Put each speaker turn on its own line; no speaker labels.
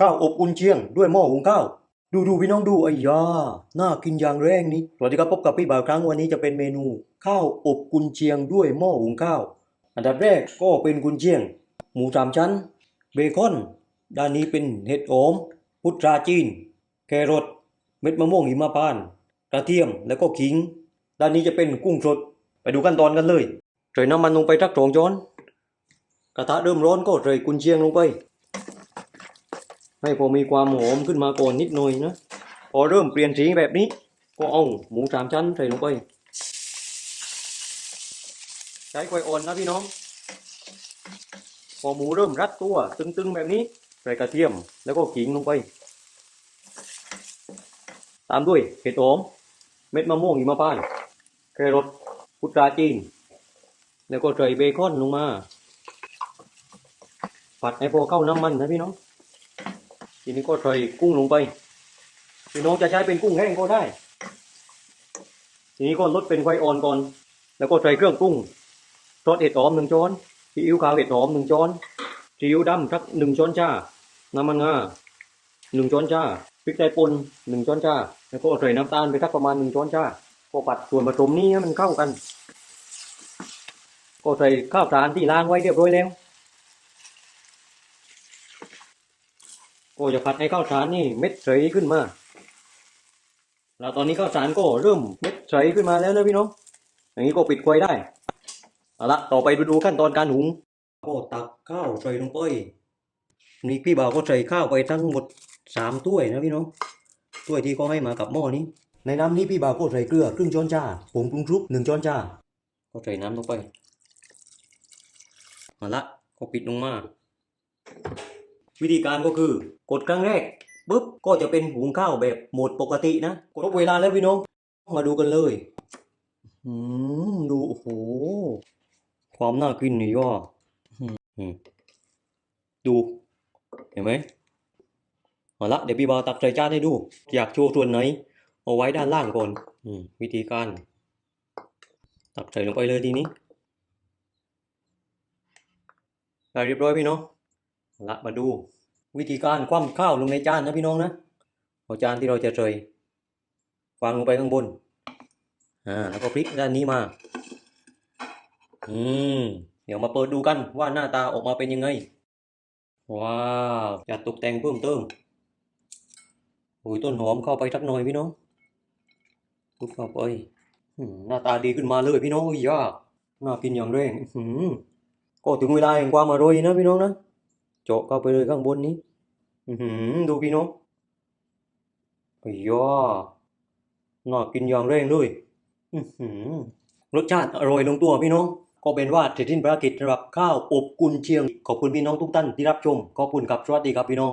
ข้าวอบอุ่นเชียงด้วยหม้อหุงข้าว ดูดูพี่น้องดูไอ้ยาน่ากินอย่างแรงนี่สวัสดีครับพบกับพี่บ่าวครั้งวันนี้จะเป็นเมนู ข้าวอบกุนเชียงด้วยหม้อหุงข้าว อันดับแรกก็เป็นกุนเชียง หมูสามชั้น เบคอน ด้านนี้เป็นเห็ดหอม พุทราจีน แครอทเม็ดมะม่วงหิมพานต์กระเทียมแล้วก็ขิง ด้านนี้จะเป็นกุ้งสดไปดูขั้นตอนกันเลยใส่น้ำมันลงไปสักสองช้อน กระทะเริ่มร้อนก็ใส่กุนเชียงลงไป ให้พอมีความหอมขึ้นมาก่อนนิดหน่อยนะ พอเริ่มเปลี่ยนสีแบบนี้ ก็เอาหมูสามชั้นใส่ลงไป ใช้ไฟอ่อนนะพี่น้อง พอหมูเริ่มรัดตัวตึงๆแบบนี้ ใส่กระเทียมแล้วก็ขิงลงไป ตามด้วยเห็ดหอม เม็ดมะม่วงหิมพานต์แครอทพุทราจีน แล้วก็ใส่เบคอนลงมา ผัดให้พอเข้าน้ำมันนะพี่น้อง ทีนี้ก็ใส่กุ้งลงไปพี่น้องจะใช้เป็นกุ้งแห้งก็ได้ ทีนี้ก็ลดเป็นไฟอ่อนก่อน แล้วก็ใส่เครื่องปรุงซอสเห็ดหอมหนึ่งช้อนซีอิ๊วขาวเห็ดหอมหนึ่งช้อนซีอิ๊วดำสักหนึ่งช้อนชา น้ำมันงาหนึ่งช้อนชาพริกไทยป่นหนึ่งช้อนชา แล้วก็ใส่น้ำตาลไปสักประมาณหนึ่งช้อนชา ก็ผัดส่วนผสมนี้ให้มันเข้ากัน ก็ใส่ข้าวสารที่ล้างไว้เรียบร้อยแล้ว ก็จะผัดให้ข้าวสารนี่เม็ดใสขึ้นมา แล้วตอนนี้ข้าวสารก็เริ่มเม็ดใสขึ้นมาแล้วนะพี่น้อง อย่างนี้ก็ปิดไฟได้ เอาละต่อไปดูขั้นตอนการหุง ก็ตักข้าวใส่ลงไป นี่พี่บ่าวก็ใส่ข้าวไปทั้งหมดสามถ้วยนะพี่น้อง ถ้วยที่เขาให้มากับหม้อนี้ ในน้ำนี้พี่บ่าวก็ใส่เกลือครึ่งช้อนชาผงปรุงรสหนึ่งช้อนชา ก็ใส่น้ำลงไปเอาละก็ปิดลงมา วิธีการก็คือกดครั้งแรกปุ๊บก็จะเป็นหุงข้าวแบบโหมดปกตินะกดครบเวลาแล้วพี่น้องมาดูกันเลยอืมดูโอ้โหความน่ากินนี่ย่ออืมดู เห็นไหมเอาละเดี๋ยวพี่บาตักใส่จานให้ดู อยากโชว์ส่วนไหน เอาไว้ด้านล่างก่อนอืวิธีการ ตักใส่ลงไปเลยทีนี้ได้เรียบร้อยพี่น้อง ละมาดู วิธีการคว่ำข้าวลงในจานนะพี่น้องนะเอาจานที่เราจะเทวางลงไปข้างบนอ่าแล้วก็พลิกด้านนี้มาอืมเดี๋ยวมาเปิดดูกันว่าหน้าตาออกมาเป็นยังไง ว้าวจะตกแต่งเพิ่มเติมโอ้ยต้นหอมเข้าไปสักหน่อยพี่น้องปุ๊บเข้าไปหน้าตาดีขึ้นมาเลยพี่น้องอุ้ยยาน่ากินอย่างแรงก็ถึงเวลาแห่งความอร่อยนะพี่น้องนะ เจาะเข้าไปเลยข้างบนนี้ อือหืดูพี่น้องไอ้ยอน่ากินอย่างแรงเลยอือหือรสชาติอร่อยลงตัวพี่น้อง ก็เป็นว่าเสร็จสิ้นภารกิจสำหรับข้าวอบกุนเชียง ขอบคุณพี่น้องทุกท่านที่รับชม ขอบคุณครับสวัสดีครับพี่น้อง